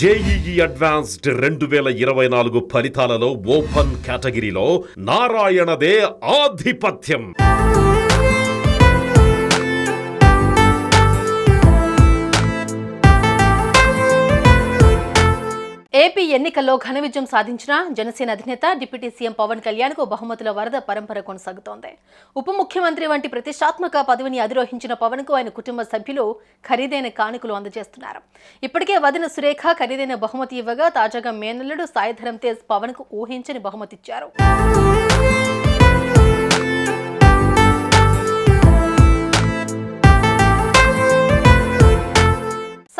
JEE advanced రెండు వేల ఇరవై నాలుగు ఫలితాలలో ఓపెన్ కేటగిరీలో నారాయణదే ఆధిపత్యం. ఏపీ ఎన్నికల్లో ఘన విజయం సాధించిన జనసేన అధినేత డిప్యూటీ సీఎం పవన్ కళ్యాణ్కు బహుమతుల వరద పరంపర కొనసాగుతోంది. ఉప ముఖ్యమంత్రి వంటి ప్రతిష్టాత్మక పదవిని అధిరోహించిన పవన్కు ఆయన కుటుంబ సభ్యులు ఖరీదైన కానుకలు అందజేస్తున్నారు. ఇప్పటికే వదిన సురేఖ ఖరీదైన బహుమతి ఇవ్వగా తాజాగా మేనల్లుడు సాయిధరం తేజ్ పవన్కు ఊహించని బహుమతి ఇచ్చారు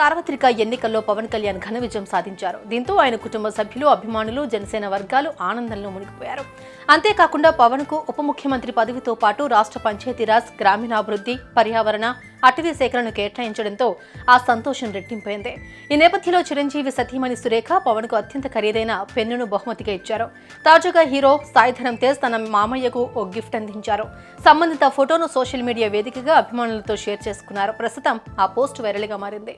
సార్వత్రిక ఎన్నికల్లో పవన్ కళ్యాణ్ ఘన విజయం సాధించారు. దీంతో ఆయన కుటుంబ సభ్యులు అభిమానులు జనసేన వర్గాలు ఆనందంలో మునిగిపోయారు. అంతేకాకుండా పవన్కు ఉప ముఖ్యమంత్రి పదవితో పాటు రాష్ట్ర పంచాయతీరాజ్ గ్రామీణాభివృద్ధి పర్యావరణ అటవీ సేకరణను కేటాయించడంతో ఆ సంతోషం రెట్టింపోయింది ఈ నేపథ్యంలో చిరంజీవి సతీమణి సురేఖ పవన్కు అత్యంత ఖరీదైన పెన్నును బహుమతిగా ఇచ్చారు. తాజాగా హీరో సాయిధరం తేజ్ తన మామయ్యకు ఓ గిఫ్ట్ అందించారు. సంబంధిత ఫోటోను సోషల్ మీడియా వేదికగా అభిమానులతో షేర్ చేసుకున్నారు. ప్రస్తుతం ఆ పోస్ట్ వైరల్గా మారింది.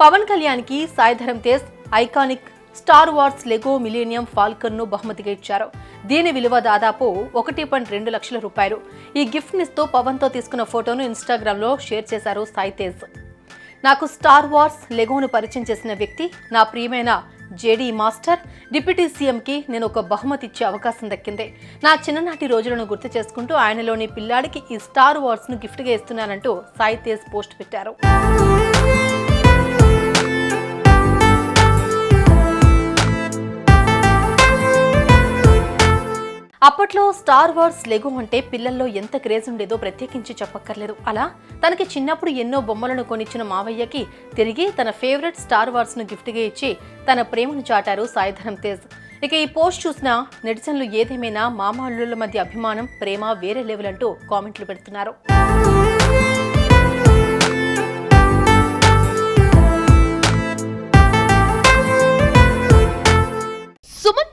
పవన్ కళ్యాణ్కి Saidharam Tej iconic Star Wars Lego millennium ఫాల్కన్ను బహుమతిగా ఇచ్చారు. దీని విలువ దాదాపు ఒకటి పాయింట్ రెండు లక్షల రూపాయలు. ఈ గిఫ్ట్ నిస్తూ పవన్తో తీసుకున్న ఫోటోను ఇన్స్టాగ్రామ్లో షేర్ చేశారు సాయి తేజ్. నాకు స్టార్ వార్స్ లెగోను పరిచయం చేసిన వ్యక్తి నా ప్రియమైన జేడీ మాస్టర్ డిప్యూటీ సీఎంకి నేను ఒక బహుమతి ఇచ్చే అవకాశం దక్కింది. నా చిన్ననాటి రోజులను గుర్తు చేసుకుంటూ ఆయనలోని పిల్లాడికి ఈ స్టార్ వార్స్ను గిఫ్ట్గా ఇస్తున్నానంటూ సాయి తేజ్ పోస్ట్ పెట్టారు. అప్పట్లో స్టార్ వార్స్ లెగో అంటే పిల్లల్లో ఎంత క్రేజ్ ఉండేదో ప్రత్యేకించి చెప్పక్కర్లేదు. అలా తనకి చిన్నప్పుడు ఎన్నో బొమ్మలను కొనిచ్చిన మావయ్యకి తిరిగి తన ఫేవరెట్ స్టార్ వార్స్ను గిఫ్ట్గా ఇచ్చి తన ప్రేమను చాటారు సాయిధరం తేజ్ ఇక ఈ పోస్ట్ చూసిన నెటిజన్లు ఏదేమైనా మామల్లుల మధ్య అభిమానం ప్రేమ వేరే లెవెల్ అంటూ కామెంట్లు పెడుతున్నారు.